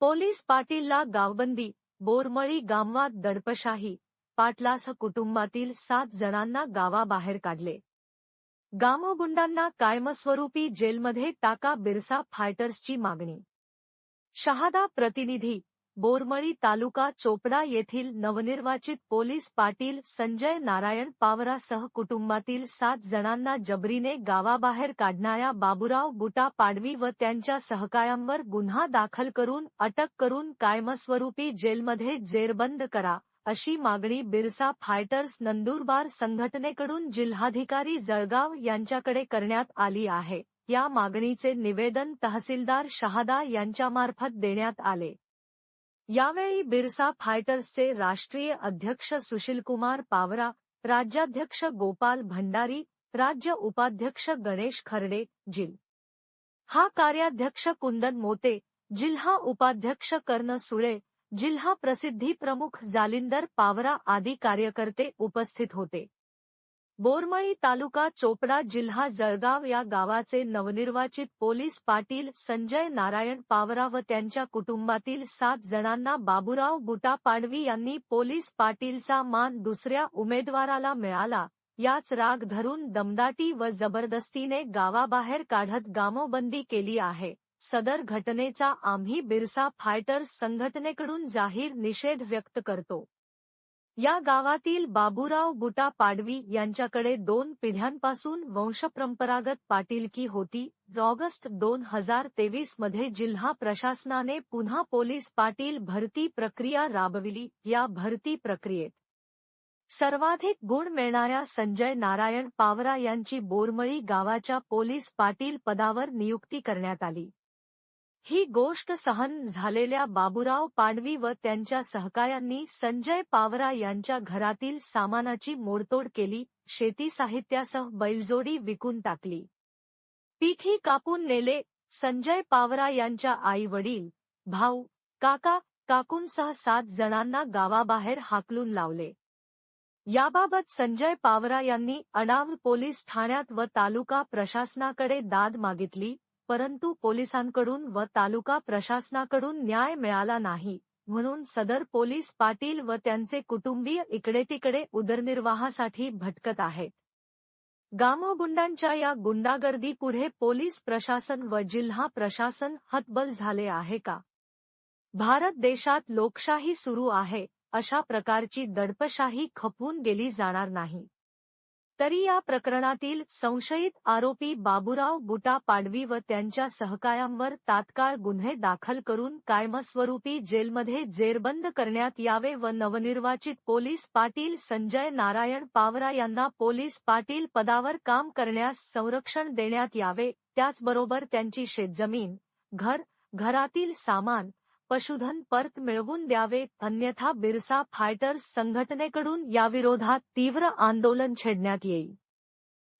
Police पाटीलला गावबंदी बोरमळी गामवात दडपशाही पाटलास कुटुंबातील सात जणांना गावाबाहेर काढले. गामगुंडांना कायमस्वरूपी जेलमध्ये टाका बिरसा फायटर्सची मागणी. शहादा प्रतिनिधी बोरमळी तालुका चोपडा येथील नवनिर्वाचित पोलीस पाटील संजय नारायण पावरासह कुटुंबातील सात जणांना जबरीने गावाबाहेर काढणाऱ्या बाबुराव बुटा पाडवी व त्यांच्या सहकायांवर गुन्हा दाखल करून अटक करून कायमस्वरूपी जेलमध्ये जेरबंद करा अशी मागणी बिरसा फायटर्स नंदुरबार संघटनेकडून जिल्हाधिकारी जळगाव यांच्याकडे करण्यात आली आहे. या मागणीचे निवेदन तहसीलदार शहादा यांच्यामार्फत देण्यात आले. यावेळी बिरसा फायटर्सचे राष्ट्रीय अध्यक्ष सुशीलकुमार पावरा राज्याध्यक्ष गोपाल भंडारी राज्य उपाध्यक्ष गणेश खर्डे जिल हा कार्याध्यक्ष कुंदन मोते जिल्हा उपाध्यक्ष कर्ण सुळे जिल्हा प्रसिद्धी प्रमुख जालिंदर पावरा आदी कार्यकर्ते उपस्थित होते. बोरमळी तालुका चोपडा जिल्हा जळगाव या गावाचे नवनिर्वाचित पोलीस पाटील संजय नारायण पावरा व त्यांच्या कुटुंबातील सात जणांना बाबुराव बुटा पाडवी यांनी पोलीस पाटीलचा मान दुसऱ्या उमेदवाराला मिळाला. याच राग धरून दमदाटी व जबरदस्तीने गावाबाहेर काढत गामोबंदी केली आहे. सदर घटनेचा आम्ही बिरसा फायटर्स संघटनेकडून जाहीर निषेध व्यक्त करतो. या गावातील बाबूराव बुटा पाडवी यांच्याकडे दोन पिढ्यांपासून वंशपरंपरागत पाटीलकी होती. ऑगस्ट दोन हजार तेवीसमध्ये जिल्हा प्रशासनाने पुन्हा पोलीस पाटील भरती प्रक्रिया राबविली. या भरती प्रक्रियेत सर्वाधिक गुण मिळणाऱ्या संजय नारायण पावरा यांची बोरमळी गावाच्या पोलीस पाटील पदावर नियुक्ती करण्यात आली. ही गोष्ट सहन झालेल्या बाबुराव पाडवी व त्यांच्या सहकाऱ्यांनी संजय पावरा यांच्या घरातील सामानाची मोडतोड केली शेती साहित्यासह बैलजोडी विकून टाकली. पीकही कापून नेले संजय पावरा यांच्या आई वडील भाऊ काका काकूंसह सात जणांना गावाबाहेर हाकलून लावले. याबाबत संजय पावरा यांनी अडाव पोलीस ठाण्यात व तालुका प्रशासनाकडे दाद मागितली परंतु पोलिसांकडून व तालुका प्रशासनाकडून न्याय मिळाला नाही. म्हणून सदर पोलीस पाटील व त्यांचे कुटुंबीय इकडे तिकडे उदरनिर्वाहासाठी भटकत आहेत. गामोगुंडांच्या या गुंडागर्दीपुढे पोलीस प्रशासन व जिल्हा प्रशासन हतबल झाले आहे का? भारत देशात लोकशाही सुरू आहे अशा प्रकारची दडपशाही खपवून गेली जाणार नाही. तरी या प्रकरणातील संशयित आरोपी बाबुराव बुटा पाडवी व त्यांच्या सहकायांवर तात्काळ गुन्हे दाखल करून कायमस्वरूपी जेलमध्ये जेरबंद करण्यात यावे व नवनिर्वाचित पोलीस पाटील संजय नारायण पावरा यांना पोलीस पाटील पदावर काम करण्यास संरक्षण देण्यात यावे त्याचबरोबर त्यांची शेतजमीन घर घरातील सामान पशुधन परत मिळवून द्यावे अन्यथा बिरसा फायटर्स संघटनेकडून याविरोधात तीव्र आंदोलन छेडण्यात येईल.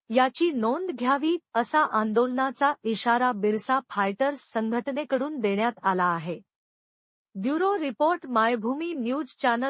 याची नोंद घ्यावी असा आंदोलनाचा इशारा बिरसा फायटर्स संघटनेकडून देण्यात आला आहे. Bureau report Maybhumi News channel